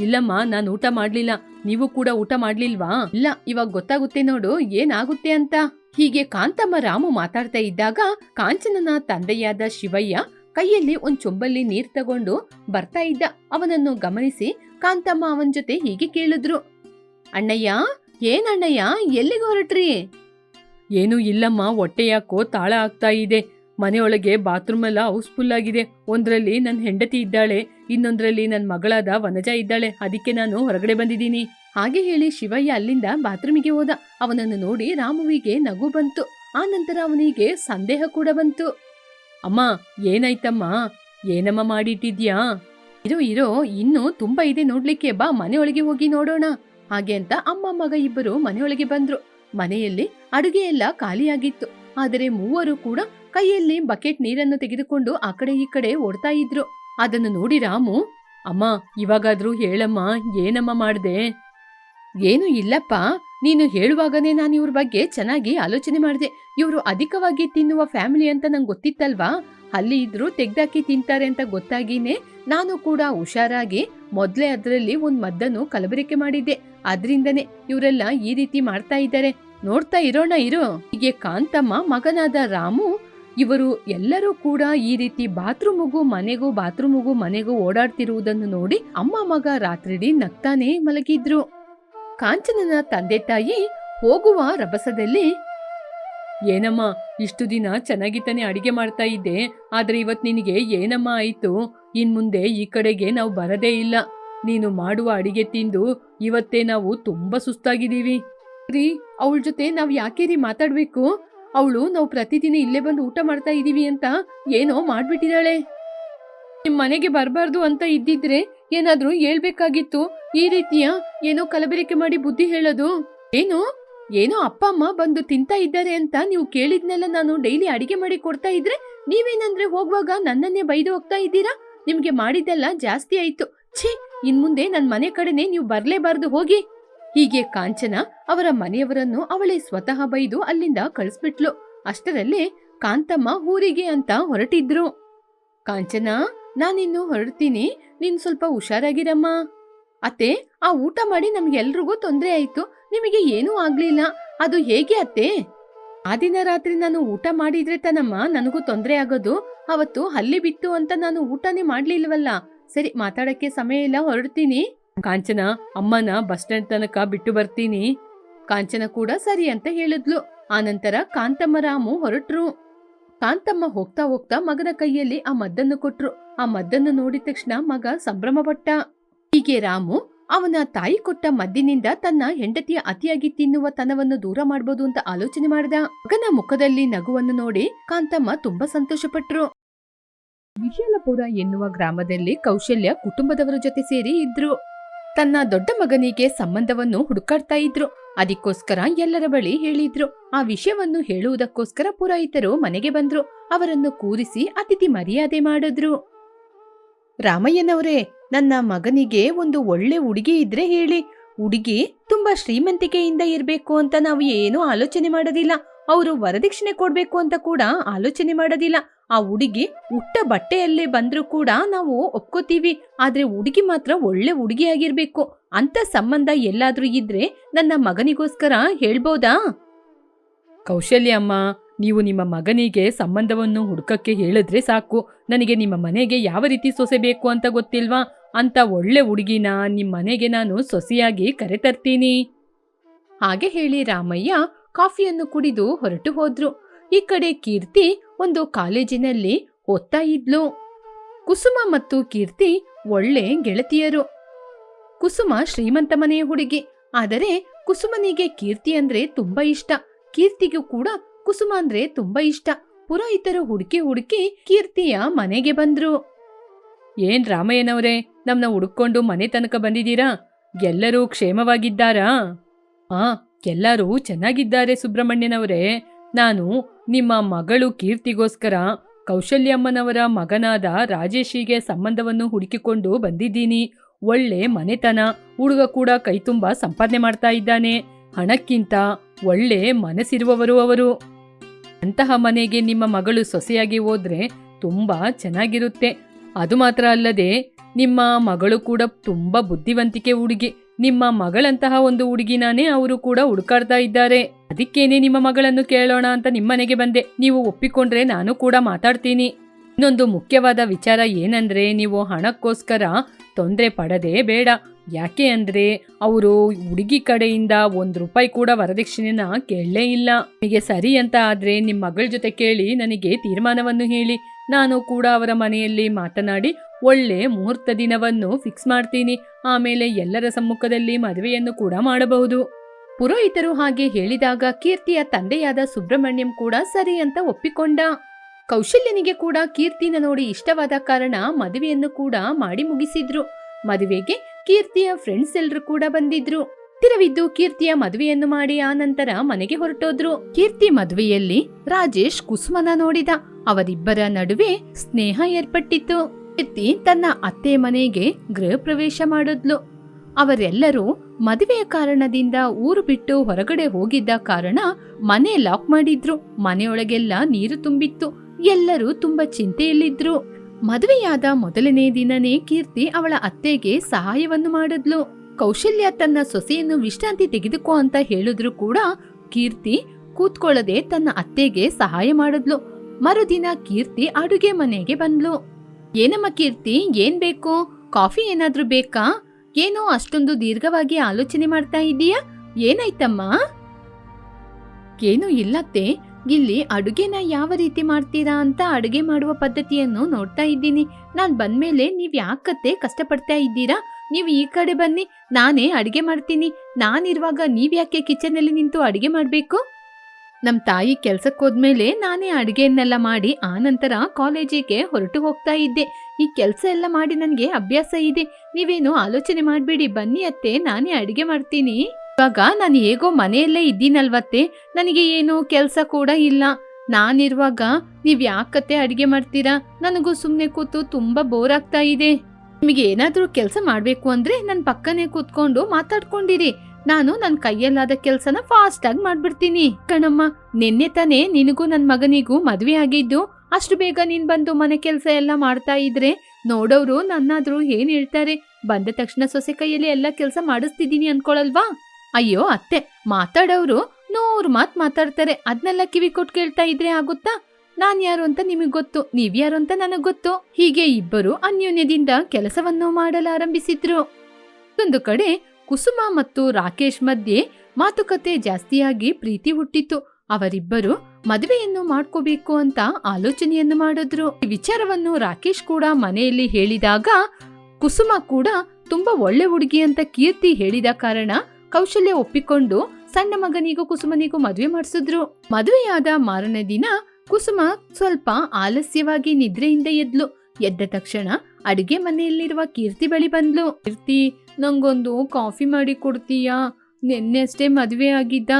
ಇಲ್ಲಮ್ಮ, ನಾನು ಊಟ ಮಾಡ್ಲಿಲ್ಲ. ನೀವು ಕೂಡ ಊಟ ಮಾಡ್ಲಿಲ್ವಾ? ಇಲ್ಲ, ಇವಾಗ ಗೊತ್ತಾಗುತ್ತೆ ನೋಡು, ಏನಾಗುತ್ತೆ ಅಂತ. ಹೀಗೆ ಕಾಂತಮ್ಮ ರಾಮು ಮಾತಾಡ್ತಾ ಇದ್ದಾಗ ಕಾಂಚನನ ತಂದೆಯಾದ ಶಿವಯ್ಯ ಕೈಯಲ್ಲಿ ಒಂದ್ ಚೊಂಬಲ್ಲಿ ನೀರ್ ತಗೊಂಡು ಬರ್ತಾ ಇದ್ದ ಅವನನ್ನು ಗಮನಿಸಿ ಕಾಂತಮ್ಮ ಅವನ್ ಜೊತೆ ಹೀಗೆ ಕೇಳಿದ್ರು, ಅಣ್ಣಯ್ಯ, ಏನ್ ಅಣ್ಣಯ್ಯ, ಎಲ್ಲಿಗೆ ಹೊರಟ್ರಿ? ಏನೂ ಇಲ್ಲಮ್ಮ, ಹೊಟ್ಟೆ ಯಾಕೋ ತಾಳ ಆಗ್ತಾ ಇದೆ. ಮನೆಯೊಳಗೆ ಬಾತ್ರೂಮ್ ಎಲ್ಲ ಹೌಸ್ಫುಲ್ ಆಗಿದೆ. ಒಂದ್ರಲ್ಲಿ ನನ್ನ ಹೆಂಡತಿ ಇದ್ದಾಳೆ, ಇನ್ನೊಂದ್ರಲ್ಲಿ ನನ್ನ ಮಗಳಾದ ವನಜ ಇದ್ದಾಳೆ. ಅದಕ್ಕೆ ನಾನು ಹೊರಗಡೆ ಬಂದಿದ್ದೀನಿ. ಹಾಗೆ ಹೇಳಿ ಶಿವಯ್ಯ ಅಲ್ಲಿಂದ ಬಾತ್ರೂಮಿಗೆ ಹೋದ. ಅವನನ್ನು ನೋಡಿ ರಾಮುವಿಗೆ ನಗು ಬಂತು. ಆ ನಂತರ ಅವನಿಗೆ ಸಂದೇಹ ಕೂಡ ಬಂತು. ಅಮ್ಮ, ಏನಾಯ್ತಮ್ಮ? ಏನಮ್ಮ ಮಾಡಿಟ್ಟಿದ್ಯಾ? ಇರೋ ಇರೋ, ಇನ್ನು ತುಂಬಾ ಇದೆ ನೋಡ್ಲಿಕ್ಕೆ. ಬಾ, ಮನೆಯೊಳಗೆ ಹೋಗಿ ನೋಡೋಣ. ಹಾಗೆ ಅಂತ ಅಮ್ಮ, ಮಗ ಇಬ್ಬರು ಮನೆಯೊಳಗೆ ಬಂದ್ರು. ಮನೆಯಲ್ಲಿ ಅಡುಗೆ ಎಲ್ಲ ಖಾಲಿಯಾಗಿತ್ತು. ಆದರೆ ಮೂವರು ಕೂಡ ಕೈಯಲ್ಲಿ ಬಕೆಟ್ ನೀರನ್ನು ತೆಗೆದುಕೊಂಡು ಆ ಕಡೆ ಈ ಕಡೆ ಓಡ್ತಾ ಇದ್ರು. ಅದನ್ನು ನೋಡಿ ರಾಮು, ಅಮ್ಮ, ಇವಾಗಾದ್ರೂ ಹೇಳಮ್ಮ, ಏನಮ್ಮ ಮಾಡ್ದೆ? ಏನು ಇಲ್ಲಪ್ಪ ನೀನು ಹೇಳುವಾಗನೇ ನಾನು ಇವ್ರ ಬಗ್ಗೆ ಚೆನ್ನಾಗಿ ಆಲೋಚನೆ ಮಾಡಿದೆ. ಇವರು ಅಧಿಕವಾಗಿ ತಿನ್ನುವ ಫ್ಯಾಮಿಲಿ ಅಂತ ನಂಗೆ ಗೊತ್ತಿತ್ತಲ್ವಾ? ಅಲ್ಲಿ ಇದ್ರು ತೆಗ್ದಾಕಿ ತಿಂತಾರೆ ಅಂತ ಗೊತ್ತಾಗಿನೇ ನಾನು ಕೂಡ ಹುಷಾರಾಗಿ ಮೊದ್ಲೇ ಅದರಲ್ಲಿ ಒಂದ್ ಮದ್ದನ್ನು ಕಲಬೆರಕೆ ಮಾಡಿದ್ದೆ. ಅದರಿಂದನೇ ಇವರೆಲ್ಲ ಈ ರೀತಿ ಮಾಡ್ತಾ ಇದ್ದಾರೆ ನೋಡ್ತಾ ಇರೋಣ ಇರೋ. ಹೀಗೆ ಕಾಂತಮ್ಮ, ಮಗನಾದ ರಾಮು, ಇವರು ಎಲ್ಲರೂ ಕೂಡ ಈ ರೀತಿ ಬಾತ್ರೂಮುಗು ಮನೆಗೂ ಬಾತ್ರೂಮುಗು ಮನೆಗೂ ಓಡಾಡ್ತಿರುವುದನ್ನು ನೋಡಿ ಅಮ್ಮ ಮಗ ರಾತ್ರಿಡಿ ನಗ್ತಾನೆ ಮಲಗಿದ್ರು. ಕಾಂಚನನ ತಂದೆ ತಾಯಿ ಹೋಗುವ ರಭಸದಲ್ಲಿ, ಏನಮ್ಮ, ಇಷ್ಟು ದಿನ ಚೆನ್ನಾಗಿ ತಾನೇ ಅಡಿಗೆ ಮಾಡ್ತಾ ಇದ್ದೆ, ಆದ್ರೆ ಇವತ್ ನಿನಗೆ ಏನಮ್ಮ ಆಯ್ತು? ಇನ್ ಮುಂದೆ ಈ ಕಡೆಗೆ ನಾವು ಬರದೇ ಇಲ್ಲ. ನೀನು ಮಾಡುವ ಅಡಿಗೆ ತಿಂದು ಇವತ್ತೇ ನಾವು ತುಂಬಾ ಸುಸ್ತಾಗಿದ್ದೀವಿ. ರೀ, ಅವಳ ಜೊತೆ ನಾವ್ ಯಾಕೆ ರೀ ಮಾತಾಡ್ಬೇಕು? ಅವಳು ನಾವು ಪ್ರತಿದಿನ ಇಲ್ಲೇ ಬಂದು ಊಟ ಮಾಡ್ತಾ ಇದೀವಿ ಅಂತ ಏನೋ ಮಾಡ್ಬಿಟ್ಟಿದಾಳೆ ನಿಮ್ ಮನೆಗೆ ಬರಬಾರ್ದು ಅಂತ ಇದ್ದಿದ್ರೆ ಏನಾದ್ರೂ ಹೇಳ್ಬೇಕಾಗಿತ್ತು? ಈ ರೀತಿಯ ಏನೋ ಕಲಬೆರಕೆ ಮಾಡಿ ಬುದ್ಧಿ ಹೇಳೋದು? ಏನು? ಏನೋ ಅಪ್ಪ, ಅಮ್ಮ ಬಂದು ತಿಂತಾ ಇದ್ದಾರೆ ಅಂತ ನೀವು ಕೇಳಿದ್ನೆಲ್ಲ ನಾನು ಡೈಲಿ ಅಡಿಗೆ ಮಾಡಿ ಕೊಡ್ತಾ ಇದ್ರೆ ನೀವೇನಂದ್ರೆ ಹೋಗುವಾಗ ನನ್ನನ್ನೇ ಬೈದು ಹೋಗ್ತಾ ಇದ್ದೀರಾ? ನಿಮ್ಗೆ ಮಾಡಿದ್ದೆಲ್ಲ ಜಾಸ್ತಿ ಆಯ್ತು. ಛೀ ಇನ್ ಮುಂದೆ ನನ್ ಮನೆ ಕಡೆನೆ ನೀವು ಬರ್ಲೇಬಾರ್ದು, ಹೋಗಿ. ಹೀಗೆ ಕಾಂಚನ ಅವರ ಮನೆಯವರನ್ನು ಅವಳೇ ಸ್ವತಃ ಬೈದು ಅಲ್ಲಿಂದ ಕಳಿಸ್ಬಿಟ್ಲು. ಅಷ್ಟರಲ್ಲೇ ಕಾಂತಮ್ಮ ಊರಿಗೆ ಅಂತ ಹೊರಟಿದ್ರು. ಕಾಂಚನ? ನಾನಿನ್ನು ಹೊರಡ್ತೀನಿ. ನೀನ್ ಸ್ವಲ್ಪ ಹುಷಾರಾಗಿರಮ್ಮ. ಅತ್ತೆ, ಆ ಊಟ ಮಾಡಿ ನಮ್ಗೆಲ್ರಿಗೂ ತೊಂದರೆ ಆಯ್ತು. ನಿಮಗೆ ಏನೂ ಆಗ್ಲಿಲ್ಲ. ಅದು ಹೇಗೆ ಅತ್ತೆ? ಆ ದಿನ ರಾತ್ರಿ ನಾನು ಊಟ ಮಾಡಿದ್ರೆ ತನಮ್ಮ ನನಗೂ ತೊಂದರೆ ಆಗೋದು. ಅವತ್ತು ಹಲ್ಲಿ ಬಿತ್ತು ಅಂತ ನಾನು ಊಟನೇ ಮಾಡ್ಲಿಲ್ವಲ್ಲ. ಸರಿ, ಮಾತಾಡಕ್ಕೆ ಸಮಯ ಇಲ್ಲ, ಹೊರಡ್ತೀನಿ. ಕಾಂಚನ, ಅಮ್ಮನ ಬಸ್ ಸ್ಟ್ಯಾಂಡ್ ತನಕ ಬಿಟ್ಟು ಬರ್ತೀನಿ. ಕಾಂಚನ ಕೂಡ ಸರಿ ಅಂತ ಹೇಳಿದ್ಲು. ಆನಂತರ ಕಾಂತಮ್ಮ ರಾಮು ಹೊರಟ್ರು. ಕಾಂತಮ್ಮ ಹೋಗ್ತಾ ಹೋಗ್ತಾ ಮಗನ ಕೈಯಲ್ಲಿ ಆ ಮದ್ದನ್ನು ಕೊಟ್ರು. ಆ ಮದ್ದನ್ನು ನೋಡಿದ ತಕ್ಷಣ ಮಗ ಸಂಭ್ರಮಪಟ್ಟ. ಹೀಗೆ ರಾಮು ಅವನ ತಾಯಿ ಕೊಟ್ಟ ಮದ್ದಿನಿಂದ ತನ್ನ ಹೆಂಡತಿಯ ಅತಿಯಾಗಿ ತಿನ್ನುವ ತನವನ್ನು ದೂರ ಮಾಡಬಹುದು ಅಂತ ಆಲೋಚನೆ ಮಾಡಿದ. ಮಗನ ಮುಖದಲ್ಲಿ ನಗುವನ್ನು ನೋಡಿ ಕಾಂತಮ್ಮ ತುಂಬಾ ಸಂತೋಷಪಟ್ರು. ವಿಶಾಲಪುರ ಎನ್ನುವ ಗ್ರಾಮದಲ್ಲಿ ಕೌಶಲ್ಯ ಕುಟುಂಬದವರ ಜೊತೆ ಸೇರಿ ಇದ್ರು. ತನ್ನ ದೊಡ್ಡ ಮಗನಿಗೆ ಸಂಬಂಧವನ್ನು ಹುಡುಕಾಡ್ತಾ ಇದ್ರು. ಅದಕ್ಕೋಸ್ಕರ ಎಲ್ಲರ ಬಳಿ ಹೇಳಿದ್ರು. ಆ ವಿಷಯವನ್ನು ಹೇಳುವುದಕ್ಕೋಸ್ಕರ ಪುರೋಹಿತರು ಮನೆಗೆ ಬಂದ್ರು. ಅವರನ್ನು ಕೂರಿಸಿ ಅತಿಥಿ ಮರ್ಯಾದೆ ಮಾಡಿದ್ರು. ರಾಮಯ್ಯನವರೇ, ನನ್ನ ಮಗನಿಗೆ ಒಂದು ಒಳ್ಳೆ ಹುಡುಗಿ ಇದ್ರೆ ಹೇಳಿ. ಹುಡುಗಿ ತುಂಬಾ ಶ್ರೀಮಂತಿಕೆಯಿಂದ ಇರಬೇಕು ಅಂತ ನಾವು ಏನೂ ಆಲೋಚನೆ ಮಾಡೋದಿಲ್ಲ. ಅವರು ವರದಕ್ಷಿಣೆ ಕೊಡ್ಬೇಕು ಅಂತ ಕೂಡ ಆಲೋಚನೆ ಮಾಡೋದಿಲ್ಲ. ಆ ಹುಡುಗಿ ಉಟ್ಟ ಬಟ್ಟೆಯಲ್ಲಿ ಬಂದ್ರೂ ಕೂಡ ನಾವು ಒಪ್ಕೋತೀವಿ. ಆದ್ರೆ ಹುಡುಗಿ ಮಾತ್ರ ಒಳ್ಳೆ ಹುಡುಗಿಯಾಗಿರ್ಬೇಕು ಅಂತ ಸಂಬಂಧ ಎಲ್ಲಾದ್ರೂ ಇದ್ರೆ ನನ್ನ ಮಗನಿಗೋಸ್ಕರ ಹೇಳ್ಬೋದಾ? ಕೌಶಲ್ಯ ಅಮ್ಮ ನೀವು ನಿಮ್ಮ ಮಗನಿಗೆ ಸಂಬಂಧವನ್ನು ಹುಡುಕಕ್ಕೆ ಹೇಳಿದ್ರೆ ಸಾಕು. ನನಗೆ ನಿಮ್ಮ ಮನೆಗೆ ಯಾವ ರೀತಿ ಸೊಸೆ ಬೇಕು ಅಂತ ಗೊತ್ತಿಲ್ವಾ? ಅಂತ ಒಳ್ಳೆ ಹುಡುಗಿನ ನಿಮ್ಮ ಮನೆಗೆ ನಾನು ಸೊಸೆಯಾಗಿ ಕರೆತರ್ತೀನಿ. ಹಾಗೆ ಹೇಳಿ ರಾಮಯ್ಯ ಕಾಫಿಯನ್ನು ಕುಡಿದು ಹೊರಟು ಹೋದ್ರು. ಈ ಕಡೆ ಕೀರ್ತಿ ಒಂದು ಕಾಲೇಜಿನಲ್ಲಿ ಓದ್ತಾ ಇದ್ಲು. ಕುಸುಮ ಮತ್ತು ಕೀರ್ತಿ ಒಳ್ಳೆ ಗೆಳತಿಯರು. ಕುಸುಮ ಶ್ರೀಮಂತ ಮನೆಯ ಹುಡುಗಿ. ಆದರೆ ಕುಸುಮನಿಗೆ ಕೀರ್ತಿ ಅಂದ್ರೆ ತುಂಬಾ ಇಷ್ಟ. ಕೀರ್ತಿಗೂ ಕೂಡ ಕುಸುಮ ಅಂದ್ರೆ ತುಂಬಾ ಇಷ್ಟ. ಪುರೋಹಿತರು ಹುಡುಕಿ ಹುಡುಕಿ ಕೀರ್ತಿಯ ಮನೆಗೆ ಬಂದ್ರು. ಏನ್ ರಾಮಯ್ಯನವ್ರೆ, ನಮ್ನ ಹುಡುಕೊಂಡು ಮನೆ ತನಕ ಬಂದಿದ್ದೀರಾ? ಎಲ್ಲರೂ ಕ್ಷೇಮವಾಗಿದ್ದಾರಾ? ಆ, ಎಲ್ಲರೂ ಚೆನ್ನಾಗಿದ್ದಾರೆ ಸುಬ್ರಹ್ಮಣ್ಯನವರೇ. ನಾನು ನಿಮ್ಮ ಮಗಳು ಕೀರ್ತಿಗೋಸ್ಕರ ಕೌಶಲ್ಯಮ್ಮನವರ ಮಗನಾದ ರಾಜೇಶಿಗೆ ಸಂಬಂಧವನ್ನು ಹುಡುಕಿಕೊಂಡು ಬಂದಿದ್ದೀನಿ. ಒಳ್ಳೆ ಮನೆತನ, ಹುಡುಗ ಕೂಡ ಕೈತುಂಬ ಸಂಪಾದನೆ ಮಾಡ್ತಾ ಇದ್ದಾನೆ. ಹಣಕ್ಕಿಂತ ಒಳ್ಳೆ ಮನಸ್ಸಿರುವವರು ಅವರು. ಅಂತಹ ಮನೆಗೆ ನಿಮ್ಮ ಮಗಳು ಸೊಸೆಯಾಗಿ ಹೋದ್ರೆ ತುಂಬಾ ಚೆನ್ನಾಗಿರುತ್ತೆ. ಅದು ಮಾತ್ರ ಅಲ್ಲದೆ ನಿಮ್ಮ ಮಗಳು ಕೂಡ ತುಂಬಾ ಬುದ್ಧಿವಂತಿಕೆ ಹುಡುಗಿ. ನಿಮ್ಮ ಮಗಳಂತಹ ಒಂದು ಹುಡುಗಿನಾನೇ ಅವರು ಕೂಡ ಹುಡುಕಾಡ್ತಾ ಇದ್ದಾರೆ. ಅದಕ್ಕೇನೆ ನಿಮ್ಮ ಮಗಳನ್ನು ಕೇಳೋಣ ಅಂತ ನಿಮ್ಮನೆಗೆ ಬಂದೆ. ನೀವು ಒಪ್ಪಿಕೊಂಡ್ರೆ ನಾನು ಕೂಡ ಮಾತಾಡ್ತೀನಿ. ಇನ್ನೊಂದು ಮುಖ್ಯವಾದ ವಿಚಾರ ಏನಂದ್ರೆ ನೀವು ಹಣಕ್ಕೋಸ್ಕರ ತೊಂದರೆ ಪಡದೇ ಬೇಡ. ಯಾಕೆ ಅಂದ್ರೆ ಅವರು ಹುಡುಗಿ ಕಡೆಯಿಂದ ಒಂದು ರೂಪಾಯಿ ಕೂಡ ವರದಕ್ಷಿಣೆನ ಕೇಳಲೇ ಇಲ್ಲ. ನಿಮಗೆ ಸರಿ ಅಂತ ಆದ್ರೆ ನಿಮ್ಮ ಮಗಳ ಜೊತೆ ಕೇಳಿ ನನಗೆ ತೀರ್ಮಾನವನ್ನು ಹೇಳಿ. ನಾನು ಕೂಡ ಅವರ ಮನೆಯಲ್ಲಿ ಮಾತನಾಡಿ ಒಳ್ಳೆ ಮುಹೂರ್ತ ದಿನವನ್ನು ಫಿಕ್ಸ್ ಮಾಡ್ತೀನಿ. ಆಮೇಲೆ ಎಲ್ಲರ ಸಮ್ಮುಖದಲ್ಲಿ ಮದುವೆಯನ್ನು ಕೂಡ ಮಾಡಬಹುದು. ಪುರೋಹಿತರು ಹಾಗೆ ಹೇಳಿದಾಗ ಕೀರ್ತಿಯ ತಂದೆಯಾದ ಸುಬ್ರಹ್ಮಣ್ಯಂ ಕೂಡ ಸರಿ ಅಂತ ಒಪ್ಪಿಕೊಂಡ. ಕೌಶಲ್ಯನಿಗೆ ಕೂಡ ಕೀರ್ತಿನ ನೋಡಿ ಇಷ್ಟವಾದ ಕಾರಣ ಮದುವೆಯನ್ನು ಕೂಡ ಮಾಡಿ ಮುಗಿಸಿದ್ರು. ಮದುವೆಗೆ ಕೀರ್ತಿಯ ಫ್ರೆಂಡ್ಸ್ ಎಲ್ರು ಕೂಡ ಬಂದಿದ್ರು. ತಿರವಿದ್ದು ಕೀರ್ತಿಯ ಮದುವೆಯನ್ನು ಮಾಡಿ ಆ ನಂತರ ಮನೆಗೆ ಹೊರಟೋದ್ರು. ಕೀರ್ತಿ ಮದುವೆಯಲ್ಲಿ ರಾಜೇಶ್ ಕುಸುಮನ ನೋಡಿದ. ಅವರಿಬ್ಬರ ನಡುವೆ ಸ್ನೇಹ ಏರ್ಪಟ್ಟಿತ್ತು. ಕೀರ್ತಿ ತನ್ನ ಅತ್ತೆ ಮನೆಗೆ ಗೃಹ ಪ್ರವೇಶ ಮಾಡಿದ್ಲು. ಅವರೆಲ್ಲರೂ ಮದುವೆಯ ಕಾರಣದಿಂದ ಊರು ಬಿಟ್ಟು ಹೊರಗಡೆ ಹೋಗಿದ್ದ ಕಾರಣ ಮನೆ ಲಾಕ್ ಮಾಡಿದ್ರು. ಮನೆಯೊಳಗೆಲ್ಲ ನೀರು ತುಂಬಿತ್ತು. ಎಲ್ಲರೂ ತುಂಬಾ ಚಿಂತೆಯಲ್ಲಿದ್ರು. ಮದುವೆಯಾದ ಮೊದಲನೇ ದಿನನೇ ಕೀರ್ತಿ ಅವಳ ಅತ್ತೆಗೆ ಸಹಾಯವನ್ನು ಮಾಡಿದ್ಲು. ಕೌಶಲ್ಯ ತನ್ನ ಸೊಸೆಯನ್ನು ವಿಶ್ರಾಂತಿ ತೆಗೆದುಕೋ ಅಂತ ಹೇಳಿದ್ರು ಕೂಡ ಕೀರ್ತಿ ಕೂತ್ಕೊಳ್ಳದೆ ತನ್ನ ಅತ್ತೆಗೆ ಸಹಾಯ ಮಾಡಿದ್ಲು. ಮರುದಿನ ಕೀರ್ತಿ ಅಡುಗೆ ಮನೆಗೆ ಬಂದ್ಲು. ಏನಮ್ಮ ಕೀರ್ತಿ, ಏನ್ ಬೇಕು? ಕಾಫಿ ಏನಾದ್ರೂ ಬೇಕಾ? ಏನೋ ಅಷ್ಟೊಂದು ದೀರ್ಘವಾಗಿ ಆಲೋಚನೆ ಮಾಡ್ತಾ ಇದ್ದೀಯಾ? ಏನಾಯ್ತಮ್ಮ? ಏನೂ ಇಲ್ಲತ್ತೆ. ಇಲ್ಲಿ ಅಡುಗೆನ ಯಾವ ರೀತಿ ಮಾಡ್ತೀರಾ ಅಂತ ಅಡುಗೆ ಮಾಡುವ ಪದ್ಧತಿಯನ್ನು ನೋಡ್ತಾ ಇದ್ದೀನಿ. ನಾನ್ ಬಂದ್ಮೇಲೆ ನೀವು ಯಾಕತ್ತೆ ಕಷ್ಟಪಡ್ತಾ ಇದ್ದೀರಾ? ನೀವು ಈ ಕಡೆ ಬನ್ನಿ, ನಾನೇ ಅಡುಗೆ ಮಾಡ್ತೀನಿ. ನಾನಿರುವಾಗ ನೀವು ಯಾಕೆ ಕಿಚನಲ್ಲಿ ನಿಂತು ಅಡುಗೆ ಮಾಡಬೇಕು? ನಮ್ಮ ತಾಯಿ ಕೆಲ್ಸಕ್ಕೆ ಹೋದ್ಮೇಲೆ ನಾನೇ ಅಡುಗೆಯನ್ನೆಲ್ಲ ಮಾಡಿ ಆ ನಂತರ ಕಾಲೇಜಿಗೆ ಹೊರಟು ಹೋಗ್ತಾ ಇದ್ದೆ. ಈ ಕೆಲಸ ಎಲ್ಲ ಮಾಡಿ ನನಗೆ ಅಭ್ಯಾಸ ಇದೆ. ನೀವೇನು ಆಲೋಚನೆ ಮಾಡಬೇಡಿ, ಬನ್ನಿ ಅತ್ತೆ, ನಾನೇ ಅಡುಗೆ ಮಾಡ್ತೀನಿ. ಇವಾಗ ನಾನು ಹೇಗೋ ಮನೆಯಲ್ಲೇ ಇದ್ದೀನಲ್ವತ್ತೆ? ನನಗೆ ಏನು ಕೆಲಸ ಕೂಡ ಇಲ್ಲ. ನಾನಿರುವಾಗ ನೀವ್ ಯಾಕತ್ತೆ ಅಡಿಗೆ ಮಾಡ್ತೀರಾ? ನನಗೂ ಸುಮ್ಮನೆ ಕೂತು ತುಂಬಾ ಬೋರ್ ಆಗ್ತಾ ಇದೆ. ನಿಮಗೆ ಏನಾದರೂ ಕೆಲಸ ಮಾಡಬೇಕು ಅಂದ್ರೆ ನನ್ನ ಪಕ್ಕನೇ ಕೂತ್ಕೊಂಡು ಮಾತಾಡ್ಕೊಂಡಿರಿ. ನಾನು ನನ್ನ ಕೈಯಲ್ಲಾದ ಕೆಲಸನ ಫಾಸ್ಟ್ ಆಗಿ ಮಾಡ್ಬಿಡ್ತೀನಿ. ಕಣಮ್ಮ, ನಿನ್ನೆ ತಾನೇ ನಿನಗೂ ನನ್ನ ಮಗನಿಗೂ ಮದುವೆ ಆಗಿದ್ದು. ಅಷ್ಟು ಬೇಗ ನೀನು ಬಂದು ಮನೆ ಕೆಲಸ ಎಲ್ಲ ಮಾಡ್ತಾ ಇದ್ರೆ ನೋಡೋರು ನನ್ನಾದರೂ ಏನು ಹೇಳ್ತಾರೆ? ಬಂದ ತಕ್ಷಣ ಸೊಸೆ ಕೈಯಲ್ಲಿ ಎಲ್ಲ ಕೆಲಸ ಮಾಡಿಸ್ತಿದ್ದೀನಿ ಅನ್ಕೊಳಲ್ವಾ? ಅಯ್ಯೋ, ಅತ್ತೆ ಮಾತಾಡೋರು ನೂರು ಮಾತ್ ಮಾತಾಡ್ತಾರೆ. ಅದನ್ನೆಲ್ಲ ಕಿವಿ ಕೊಟ್ಟು ಕೇಳ್ತಾ ಇದ್ರೆ ಆಗುತ್ತಾ? ನಾನು ಯಾರು ಅಂತ ನಿಮಗೆ ಗೊತ್ತು ನೀವ್ಯಾರು ಅಂತ ನನಗ್ ಗೊತ್ತು. ಹೀಗೆ ಇಬ್ಬರು ಅನ್ಯೋನ್ಯದಿಂದ ಕೆಲಸವನ್ನು ಮಾಡಲಾರಂಭಿಸಿದ್ರು ಒಂದು ಕಡೆ ಕುಸುಮ ಮತ್ತು ರಾಕೇಶ್ ಮಧ್ಯೆ ಮಾತುಕತೆ ಜಾಸ್ತಿಯಾಗಿ ಪ್ರೀತಿ ಹುಟ್ಟಿತು ಅವರಿಬ್ಬರು ಮದುವೆಯನ್ನು ಮಾಡ್ಕೋಬೇಕು ಅಂತ ಆಲೋಚನೆಯನ್ನು ಮಾಡಿದ್ರು. ಈ ವಿಚಾರವನ್ನು ರಾಕೇಶ್ ಕೂಡ ಮನೆಯಲ್ಲಿ ಹೇಳಿದಾಗ ಕುಸುಮ ಕೂಡ ತುಂಬಾ ಒಳ್ಳೆ ಹುಡುಗಿ ಅಂತ ಕೀರ್ತಿ ಹೇಳಿದ ಕಾರಣ ಕೌಶಲ್ಯ ಒಪ್ಪಿಕೊಂಡು ಸಣ್ಣ ಮಗನಿಗೂ ಕುಸುಮನಿಗೂ ಮದುವೆ ಮಾಡಿಸಿದ್ರು. ಮದುವೆಯಾದ ಮಾರನೇ ದಿನ ಕುಸುಮ ಸ್ವಲ್ಪ ಆಲಸ್ಯವಾಗಿ ನಿದ್ರೆಯಿಂದ ಎದ್ಲು. ಎದ್ದ ತಕ್ಷಣ ಅಡಿಗೆ ಮನೆಯಲ್ಲಿರುವ ಕೀರ್ತಿ ಬಳಿ ಬಂದ್ಲು. ಕೀರ್ತಿ, ನಂಗೊಂದು ಕಾಫಿ ಮಾಡಿ ಕೊಡ್ತೀಯಾ? ನಿನ್ನೆ ಅಷ್ಟೇ ಮದುವೆ ಆಗಿದ್ದ.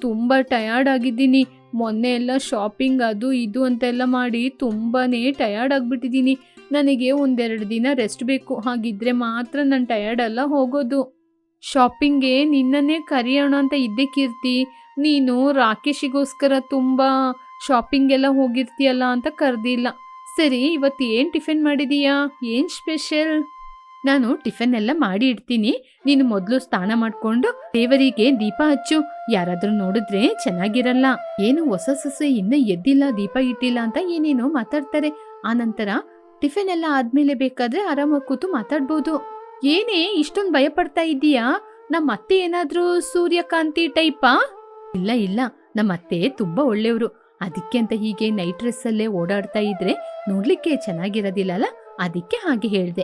ತುಂಬಾ ಟಯರ್ಡ್ ಆಗಿದ್ದೀನಿ. ಮೊನ್ನೆ ಎಲ್ಲ ಶಾಪಿಂಗ್ ಅದು ಇದು ಅಂತೆಲ್ಲ ಮಾಡಿ ತುಂಬಾನೇ ಟಯರ್ಡ್ ಆಗ್ಬಿಟ್ಟಿದ್ದೀನಿ. ನನಗೆ ಒಂದೆರಡು ದಿನ ರೆಸ್ಟ್ ಬೇಕು. ಹಾಗಿದ್ರೆ ಮಾತ್ರ ನಾನು ಟಯರ್ಡ್ ಎಲ್ಲ ಹೋಗೋದು. ಶಾಪಿಂಗ್ಗೆ ನಿನ್ನನ್ನೇ ಕರೆಯೋಣ ಅಂತ ಇದ್ದೆ ಕೀರ್ತಿ. ನೀನು ರಾಕೇಶಿಗೋಸ್ಕರ ತುಂಬ ಶಾಪಿಂಗೆಲ್ಲ ಹೋಗಿರ್ತೀಯಲ್ಲ ಅಂತ ಕರೆದಿಲ್ಲ. ಸರಿ, ಇವತ್ತು ಏನು ಟಿಫಿನ್ ಮಾಡಿದೀಯಾ? ಏನು ಸ್ಪೆಷಲ್ ನಾನು ಟಿಫನ್ ಎಲ್ಲ ಮಾಡಿ ಇಡ್ತೀನಿ. ನೀನು ಮೊದಲು ಸ್ನಾನ ಮಾಡಿಕೊಂಡು ದೇವರಿಗೆ ದೀಪ ಹಚ್ಚು. ಯಾರಾದರೂ ನೋಡಿದ್ರೆ ಚೆನ್ನಾಗಿರಲ್ಲ. ಏನು ಹೊಸ ಸೊಸೆ ಇನ್ನೂ ಎದ್ದಿಲ್ಲ, ದೀಪ ಇಟ್ಟಿಲ್ಲ ಅಂತ ಏನೇನೋ ಮಾತಾಡ್ತಾರೆ. ಆನಂತರ ಟಿಫಿನ್ ಎಲ್ಲ ಆದಮೇಲೆ ಬೇಕಾದ್ರೆ ಆರಾಮಾಗಿ ಕೂತು ಮಾತಾಡ್ಬೋದು. ಏನೇ ಇಷ್ಟೊಂದು ಭಯಪಡ್ತಾ ಇದ್ದೀಯಾ? ನಮ್ಮ ಅತ್ತೆ ಏನಾದ್ರೂ ಸೂರ್ಯಕಾಂತಿ ಟೈಪಾ? ಇಲ್ಲ ಇಲ್ಲ. ನಮ್ಮ ಅತ್ತೆ ತುಂಬಾ ಒಳ್ಳೆಯವರು. ಅದಕ್ಕೆ ಅಂತ ಹೀಗೆ ನೈಟ್ ಡ್ರೆಸ್ ಅಲ್ಲೇ ಓಡಾಡ್ತಾ ಇದ್ರೆ ನೋಡ್ಲಿಕ್ಕೆ ಚೆನ್ನಾಗಿರೋದಿಲ್ಲಲ್ಲ? ಅದಕ್ಕೆ ಹಾಗೆ ಹೇಳ್ದೆ.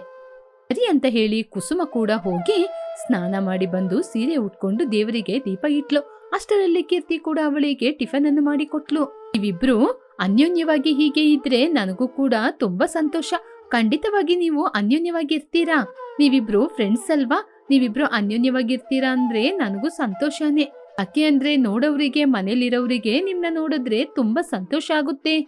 ಸರಿ ಅಂತ ಹೇಳಿ ಕುಸುಮ ಕೂಡ ಹೋಗಿ ಸ್ನಾನ ಮಾಡಿ ಬಂದು ಸೀರೆ ಉಟ್ಕೊಂಡು ದೇವರಿಗೆ ದೀಪ ಇಟ್ಲು. ಅಷ್ಟರಲ್ಲಿ ಕೀರ್ತಿ ಕೂಡ ಅವಳಿಗೆ ಟಿಫನ್ ಅನ್ನು ಮಾಡಿ ಕೊಟ್ಲು. ಇವಿಬ್ರು ಅನ್ಯೋನ್ಯವಾಗಿ ಹೀಗೆ ಇದ್ರೆ ನನಗೂ ಕೂಡ ತುಂಬಾ ಸಂತೋಷ. ಖಂಡಿತವಾಗಿ ನೀವು ಅನ್ಯೋನ್ಯವಾಗಿರ್ತೀರಾ ನೀವಿಬ್ರು ಫ್ರೆಂಡ್ಸ್ ಅಲ್ವಾ? ನೀವಿಬ್ರು ಅನ್ಯೋನ್ಯವಾಗಿರ್ತೀರಾ ಅಂದ್ರೆ ನನಗೂ ಸಂತೋಷನೇ. ಅಕ್ಕಿ ಅಂದ್ರೆ ನೋಡೋರಿಗೆ ಮನೇಲಿರೋರಿಗೆ ನಿಮ್ನ ನೋಡಿದ್ರೆ ತುಂಬಾ ಸಂತೋಷ ಆಗುತ್ತೆ.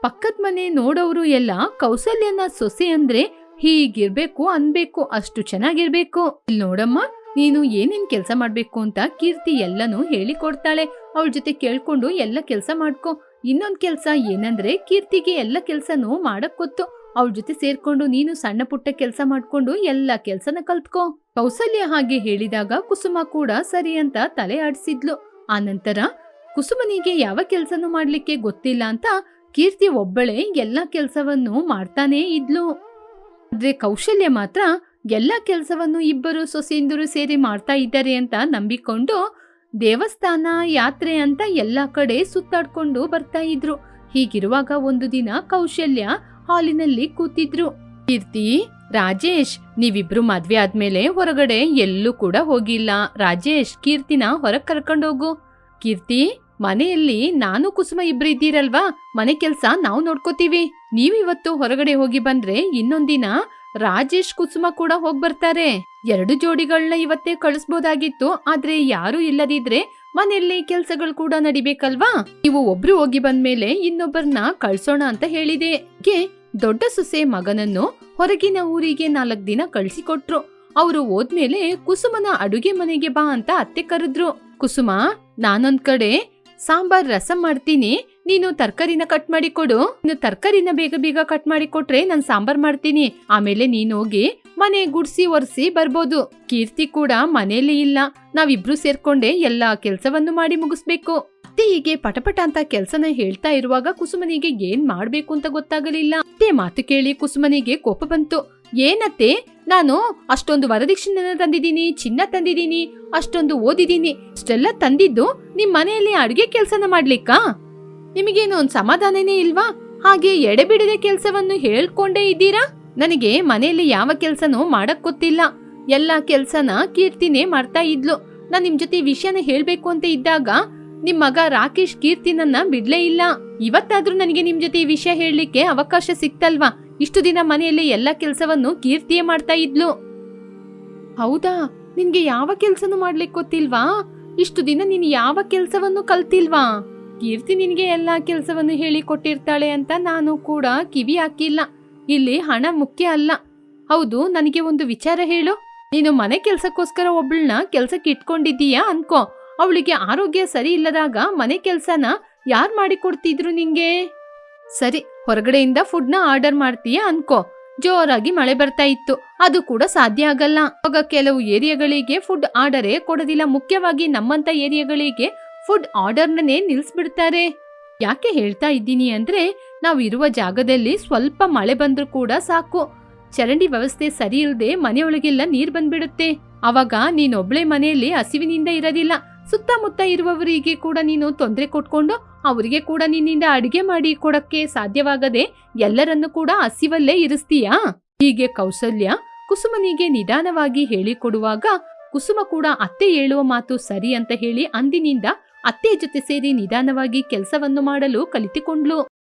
ಪಕ್ಕದ ಮನೆ ನೋಡೋರು ಎಲ್ಲ ಕೌಸಲ್ಯನ ಸೊಸೆ ಅಂದ್ರೆ ಹೀಗಿರ್ಬೇಕು, ಅನ್ಬೇಕು, ಅಷ್ಟು ಚೆನ್ನಾಗಿರ್ಬೇಕು. ಇಲ್ಲಿ ನೋಡಮ್ಮ, ನೀನು ಏನೇನ್ ಕೆಲಸ ಮಾಡ್ಬೇಕು ಅಂತ ಕೀರ್ತಿ ಎಲ್ಲನೂ ಹೇಳಿಕೊಡ್ತಾಳೆ. ಅವಳ ಜೊತೆ ಕೇಳ್ಕೊಂಡು ಎಲ್ಲ ಕೆಲಸ ಮಾಡ್ಕೊ. ಇನ್ನೊಂದ್ ಕೆಲ್ಸ ಏನಂದ್ರೆ ಕೀರ್ತಿಗೆ ಎಲ್ಲ ಕೆಲ್ಸನೂ ಮಾಡಕ್ ಗೊತ್ತು. ಅವಳ ಜೊತೆ ಸೇರ್ಕೊಂಡು ನೀನು ಸಣ್ಣ ಪುಟ್ಟ ಕೆಲಸ ಮಾಡ್ಕೊಂಡು ಎಲ್ಲ ಕೆಲ್ಸನ ಕಲ್ತ್ಕೋ. ಕೌಸಲ್ಯ ಹಾಗೆ ಹೇಳಿದಾಗ ಕುಸುಮ ಕೂಡ ಸರಿ ಅಂತ ತಲೆ ಆಡಿಸಿದ್ಲು. ಆನಂತರ ಕುಸುಮನಿಗೆ ಯಾವ ಕೆಲ್ಸನೂ ಮಾಡ್ಲಿಕ್ಕೆ ಗೊತ್ತಿಲ್ಲ ಅಂತ ಕೀರ್ತಿ ಒಬ್ಬಳೆ ಎಲ್ಲ ಕೆಲ್ಸವನ್ನು ಮಾಡ್ತಾನೇ ಇದ್ಲು. ಆದ್ರೆ ಕೌಶಲ್ಯ ಮಾತ್ರ ಎಲ್ಲ ಕೆಲಸವನ್ನು ಇಬ್ಬರು ಸೊಸೆಯಿಂದರು ಸೇರಿ ಮಾಡ್ತಾ ಇದ್ದಾರೆ ಅಂತ ನಂಬಿಕೊಂಡು ದೇವಸ್ಥಾನ, ಯಾತ್ರೆ ಅಂತ ಎಲ್ಲ ಕಡೆ ಸುತ್ತಾಡ್ಕೊಂಡು ಬರ್ತಾ ಇದ್ರು. ಹೀಗಿರುವಾಗ ಒಂದು ದಿನ ಕೌಶಲ್ಯ ಹಾಲಿನಲ್ಲಿ ಕೂತಿದ್ರು. ಕೀರ್ತಿ, ರಾಜೇಶ್, ನೀವಿಬ್ರು ಮದ್ವೆ ಆದ್ಮೇಲೆ ಹೊರಗಡೆ ಎಲ್ಲೂ ಕೂಡ ಹೋಗಿಲ್ಲ. ರಾಜೇಶ್, ಕೀರ್ತಿನ ಹೊರಗ್ ಕರ್ಕೊಂಡೋಗು. ಕೀರ್ತಿ, ಮನೆಯಲ್ಲಿ ನಾನು ಕುಸುಮ ಇಬ್ರು ಇದ್ದೀರಲ್ವಾ? ಮನೆ ಕೆಲ್ಸ ನಾವು ನೋಡ್ಕೋತೀವಿ. ನೀವಿವತ್ತು ಹೊರಗಡೆ ಹೋಗಿ ಬಂದ್ರೆ ಇನ್ನೊಂದಿನ ರಾಜೇಶ್, ಕುಸುಮ ಕೂಡ ಹೋಗ್ ಬರ್ತಾರೆ. ಎರಡು ಜೋಡಿಗಳನ್ನ ಇವತ್ತೇ ಕಳಿಸ್ಬೋದಾಗಿತ್ತು. ಆದ್ರೆ ಯಾರು ಇಲ್ಲದಿದ್ರೆ ಮನೆಯಲ್ಲಿ ಕೆಲ್ಸಗಳು ಕೂಡ ನಡಿಬೇಕಲ್ವಾ? ನೀವು ಒಬ್ರು ಹೋಗಿ ಬಂದ್ಮೇಲೆ ಇನ್ನೊಬ್ಬರನ್ನ ಕಳ್ಸೋಣ ಅಂತ ಹೇಳಿದೆ. ದೊಡ್ಡ ಸೊಸೆ ಮಗನನ್ನು ಹೊರಗಿನ ಊರಿಗೆ ನಾಲ್ಕು ದಿನ ಕಳಿಸಿಕೊಟ್ರು. ಅವರು ಹೋದ್ಮೇಲೆ ಕುಸುಮನ ಅಡುಗೆ ಮನೆಗೆ ಬಾ ಅಂತ ಅತ್ತೆ ಕರೆದ್ರು. ಕುಸುಮ, ನಾನೊಂದ್ ಕಡೆ ಸಾಂಬಾರ್ ರಸಂ ಮಾಡ್ತೀನಿ. ನೀನು ತರಕಾರಿನ ಕಟ್ ಮಾಡಿ ಕೊಡು. ನೀನು ತರಕಾರಿನ ಬೇಗ ಬೇಗ ಕಟ್ ಮಾಡಿ ಕೊಟ್ರೆ ನಾನ್ ಸಾಂಬಾರ್ ಮಾಡ್ತೀನಿ. ಆಮೇಲೆ ನೀನು ಹೋಗಿ ಮನೆ ಗುಡ್ಸಿ ಒರೆಸಿ ಬರ್ಬೋದು. ಕೀರ್ತಿ ಕೂಡ ಮನೇಲಿ ಇಲ್ಲ. ನಾವಿಬ್ರು ಸೇರ್ಕೊಂಡೆ ಎಲ್ಲಾ ಕೆಲಸವನ್ನು ಮಾಡಿ ಮುಗಿಸ್ಬೇಕು. ಅತ್ತೆ ಹೀಗೆ ಪಟಪಟ ಅಂತ ಕೆಲ್ಸನ ಹೇಳ್ತಾ ಇರುವಾಗ ಕುಸುಮನಿಗೆ ಏನ್ ಮಾಡ್ಬೇಕು ಅಂತ ಗೊತ್ತಾಗಲಿಲ್ಲ. ಅತ್ತೆ ಮಾತು ಕೇಳಿ ಕುಸುಮನಿಗೆ ಕೋಪ ಬಂತು. ಏನತ್ತೆ? ನಾನು ಅಷ್ಟೊಂದು ವರದಕ್ಷಿಣೆ ತಂದಿದ್ದೀನಿ, ಚಿನ್ನ ತಂದಿದ್ದೀನಿ, ಅಷ್ಟೊಂದು ಓದಿದ್ದೀನಿ. ಅಷ್ಟೆಲ್ಲ ತಂದಿದ್ದು ನಿಮ್ ಮನೆಯಲ್ಲಿ ಅಡುಗೆ ಕೆಲ್ಸನ ಮಾಡ್ಲಿಕ್ಕಾ? ನಿಮಗೇನು ಒಂದ್ ಸಮಾಧಾನನೇ ಇಲ್ವಾ? ಹಾಗೆ ಎಡೆಬಿಡದೆ ಕೆಲಸವನ್ನು ಹೇಳ್ಕೊಂಡೇ ಇದ್ದೀರಾ? ನನಗೆ ಮನೆಯಲ್ಲಿ ಯಾವ ಕೆಲಸನೂ ಮಾಡಕ್ ಗೊತ್ತಿಲ್ಲ. ಎಲ್ಲಾ ಕೆಲ್ಸನ ಕೀರ್ತಿನೇ ಮಾಡ್ತಾ ಇದ್ಲು. ನಾನ್ ನಿಮ್ ಜೊತೆ ವಿಷಯನ ಹೇಳ್ಬೇಕು ಅಂತ ಇದ್ದಾಗ ನಿಮ್ ಮಗ ರಾಕೇಶ್ ಕೀರ್ತಿನನ್ನ ಬಿಡ್ಲೇ ಇಲ್ಲ. ಇವತ್ತಾದ್ರೂ ನನಗೆ ನಿಮ್ ಜೊತೆ ಈ ವಿಷಯ ಹೇಳಲಿಕ್ಕೆ ಅವಕಾಶ ಸಿಕ್ತಲ್ವಾ? ಇಷ್ಟು ದಿನ ಮನೆಯಲ್ಲಿ ಎಲ್ಲಾ ಕೆಲಸವನ್ನು ಕೀರ್ತಿಯೇ ಮಾಡ್ತಾ ಇದ್ಲು. ಹೌದಾ? ನಿನ್ಗೆ ಯಾವ ಕೆಲ್ಸನೂ ಮಾಡ್ಲಿಕ್ಕೆ ಗೊತ್ತಿಲ್ವಾ? ಇಷ್ಟು ದಿನ ನೀನು ಯಾವ ಕೆಲ್ಸವನ್ನು ಕಲ್ತಿಲ್ವಾ? ಕೀರ್ತಿ ನಿನ್ಗೆ ಎಲ್ಲಾ ಕೆಲಸವನ್ನು ಹೇಳಿ ಕೊಟ್ಟಿರ್ತಾಳೆ ಅಂತ ನಾನು ಕೂಡ ಕಿವಿ ಹಾಕಿಲ್ಲ. ಇಲ್ಲಿ ಹಣ ಮುಖ್ಯ ಅಲ್ಲ. ಹೌದು, ನನಗೆ ಒಂದು ವಿಚಾರ ಹೇಳು. ನೀನು ಮನೆ ಕೆಲಸಕ್ಕೋಸ್ಕರ ಒಬ್ಬಳನ್ನ ಕೆಲ್ಸಕ್ಕೆ ಇಟ್ಕೊಂಡಿದ್ದೀಯಾ ಅನ್ಕೋ. ಅವಳಿಗೆ ಆರೋಗ್ಯ ಸರಿ ಇಲ್ಲದಾಗ ಮನೆ ಕೆಲಸನ ಯಾರ್ ಮಾಡಿಕೊಡ್ತಿದ್ರು ನಿಂಗೆ? ಸರಿ, ಹೊರಗಡೆಯಿಂದ ಫುಡ್ನ ಆರ್ಡರ್ ಮಾಡ್ತೀಯಾ ಅನ್ಕೋ. ಜೋರಾಗಿ ಮಳೆ ಬರ್ತಾ ಇತ್ತು. ಅದು ಕೂಡ ಸಾಧ್ಯ ಆಗಲ್ಲ. ಆಗ ಕೆಲವು ಏರಿಯಾಗಳಿಗೆ ಫುಡ್ ಆರ್ಡರೇ ಕೊಡೋದಿಲ್ಲ. ಮುಖ್ಯವಾಗಿ ನಮ್ಮಂತ ಏರಿಯಾಗಳಿಗೆ ಫುಡ್ ಆರ್ಡರ್ನೇ ನಿಲ್ಸ್ಬಿಡ್ತಾರೆ. ಯಾಕೆ ಹೇಳ್ತಾ ಇದ್ದೀನಿ ಅಂದ್ರೆ, ನಾವು ಇರುವ ಜಾಗದಲ್ಲಿ ಸ್ವಲ್ಪ ಮಳೆ ಬಂದ್ರೂ ಕೂಡ ಸಾಕು. ಚರಂಡಿ ವ್ಯವಸ್ಥೆ ಸರಿ ಇಲ್ಲದೆ ಮನೆಯೊಳಗೆಲ್ಲ ನೀರ್ ಬಂದ್ಬಿಡುತ್ತೆ. ಅವಾಗ ನೀನೊಬ್ಳೆ ಮನೆಯಲ್ಲಿ ಹಸಿವಿನಿಂದ ಇರೋದಿಲ್ಲ. ಸುತ್ತಮುತ್ತ ಇರುವವರಿಗೆ ಕೂಡ ನೀನು ತೊಂದರೆ ಕೊಟ್ಕೊಂಡು ಅವರಿಗೆ ಕೂಡ ನಿನ್ನಿಂದ ಅಡಿಗೆ ಮಾಡಿ ಕೊಡಕ್ಕೆ ಸಾಧ್ಯವಾಗದೆ ಎಲ್ಲರನ್ನು ಕೂಡ ಹಸಿವಲ್ಲೇ ಇರಿಸ್ತೀಯಾ? ಹೀಗೆ ಕೌಸಲ್ಯ ಕುಸುಮನಿಗೆ ನಿಧಾನವಾಗಿ ಹೇಳಿಕೊಡುವಾಗ ಕುಸುಮ ಕೂಡ ಅತ್ತೆ ಹೇಳುವ ಮಾತು ಸರಿ ಅಂತ ಹೇಳಿ ಅಂದಿನಿಂದ ಅತ್ತೆ ಜೊತೆ ಸೇರಿ ನಿಧಾನವಾಗಿ ಕೆಲಸವನ್ನು ಮಾಡಲು ಕಲಿತುಕೊಂಡ್ಲು